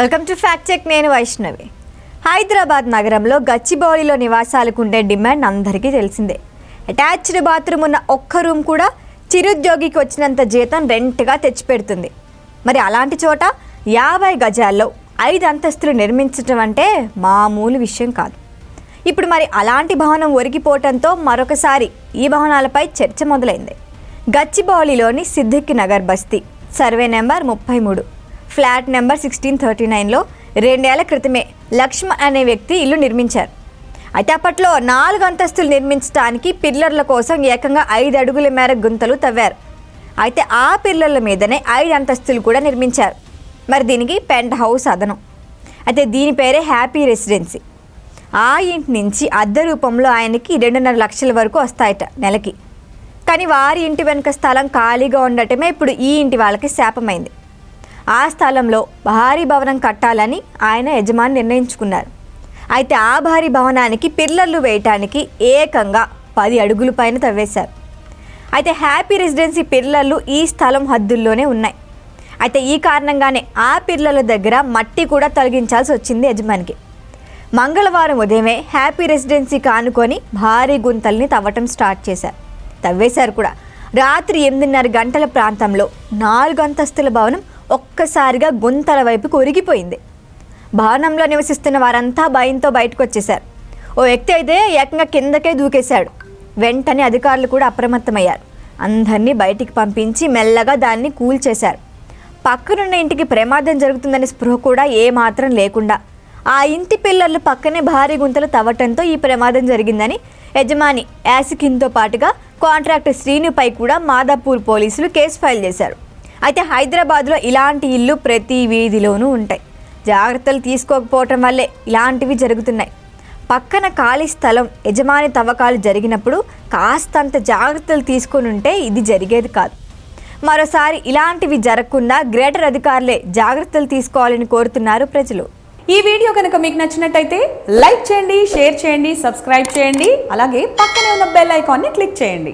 Welcome to fact check నేను వైష్ణవి. హైదరాబాద్ నగరంలో గచ్చిబౌలిలో నివాసాలకు ఉండే డిమాండ్ అందరికీ తెలిసిందే. అటాచ్డ్ బాత్రూమ్ ఉన్న ఒక్క రూమ్ కూడా చిరుద్యోగికి వచ్చినంత జీతం రెంట్గా తెచ్చిపెడుతుంది. మరి అలాంటి చోట యాభై గజాల్లో ఐదు అంతస్తులు నిర్మించడం అంటే మామూలు విషయం కాదు. ఇప్పుడు మరి అలాంటి భవనం ఒరిగిపోవటంతో మరొకసారి ఈ భవనాలపై చర్చ మొదలైంది. గచ్చిబౌలిలోని సిద్దిక్ నగర్ బస్తీ సర్వే నెంబర్ ముప్పై మూడు. ఫ్లాట్ నెంబర్ సిక్స్టీన్ థర్టీ నైన్లో రెండేళ్ళ క్రితమే లక్ష్మ అనే వ్యక్తి ఇల్లు నిర్మించారు. అయితే అప్పట్లో నాలుగు అంతస్తులు నిర్మించడానికి పిల్లర్ల కోసం ఏకంగా ఐదు అడుగుల మేర గుంతలు తవ్వారు. అయితే ఆ పిల్లర్ల మీదనే ఐదు అంతస్తులు కూడా నిర్మించారు. మరి దీనికి పెంట్ హౌస్ అదనం. అయితే దీని పేరే హ్యాపీ రెసిడెన్సీ. ఆ ఇంటి నుంచి అద్దె రూపంలో ఆయనకి రెండున్నర లక్షల వరకు వస్తాయట నెలకి. కానీ వారి ఇంటి వెనుక స్థలం ఖాళీగా ఉండటమే ఇప్పుడు ఈ ఇంటి వాళ్ళకి శాపమైంది. ఆ స్థలంలో భారీ భవనం కట్టాలని ఆయన యజమాని నిర్ణయించుకున్నారు. అయితే ఆ భారీ భవనానికి పిల్లర్లు వేయటానికి ఏకంగా పది అడుగుల పైన తవ్వేశారు. అయితే హ్యాపీ రెసిడెన్సీ పిల్లర్లు ఈ స్థలం హద్దుల్లోనే ఉన్నాయి. అయితే ఈ కారణంగానే ఆ పిల్లల దగ్గర మట్టి కూడా తొలగించాల్సి వచ్చింది యజమానికి. మంగళవారం ఉదయమే హ్యాపీ రెసిడెన్సీ కానుకొని భారీ గుంతల్ని తవ్వటం స్టార్ట్ చేశారు. తవ్వేశారు కూడా. రాత్రి ఎనిమిదిన్నర గంటల ప్రాంతంలో నాలుగు అంతస్తుల భవనం ఒక్కసారిగా గుంతల వైపుకు ఒరిగిపోయింది భవనంలో నివసిస్తున్న వారంతా భయంతో బయటకు వచ్చేశారు ఓ వ్యక్తి అయితే ఏకంగా కిందకే దూకేశాడు. వెంటనే అధికారులు కూడా అప్రమత్తమయ్యారు. అందరినీ బయటికి పంపించి మెల్లగా దాన్ని కూల్చేశారు. పక్కనున్న ఇంటికి ప్రమాదం జరుగుతుందనే స్పృహ కూడా ఏమాత్రం లేకుండా ఆ ఇంటి పిల్లర్లు పక్కనే భారీ గుంతలు తవ్వటంతో ఈ ప్రమాదం జరిగిందని యజమాని యాసికిన్తో పాటుగా కాంట్రాక్టర్ శ్రీనుపై కూడా మాదాపూర్ పోలీసులు కేసు ఫైల్ చేశారు. అయితే హైదరాబాద్లో ఇలాంటి ఇల్లు ప్రతి వీధిలోనూ ఉంటాయి. జాగ్రత్తలు తీసుకోకపోవటం వల్లే ఇలాంటివి జరుగుతున్నాయి. పక్కన ఖాళీ స్థలం యజమాని తవ్వకాలు జరిగినప్పుడు కాస్తంత జాగ్రత్తలు తీసుకొని ఉంటే ఇది జరిగేది కాదు. మరోసారి ఇలాంటివి జరగకుండా గ్రేటర్ అధికారులే జాగ్రత్తలు తీసుకోవాలని కోరుతున్నారు ప్రజలు. ఈ వీడియో కనుక మీకు నచ్చినట్టయితే లైక్ చేయండి షేర్ చేయండి సబ్స్క్రైబ్ చేయండి అలాగే పక్కనే ఉన్న బెల్ ఐకాన్ని క్లిక్ చేయండి.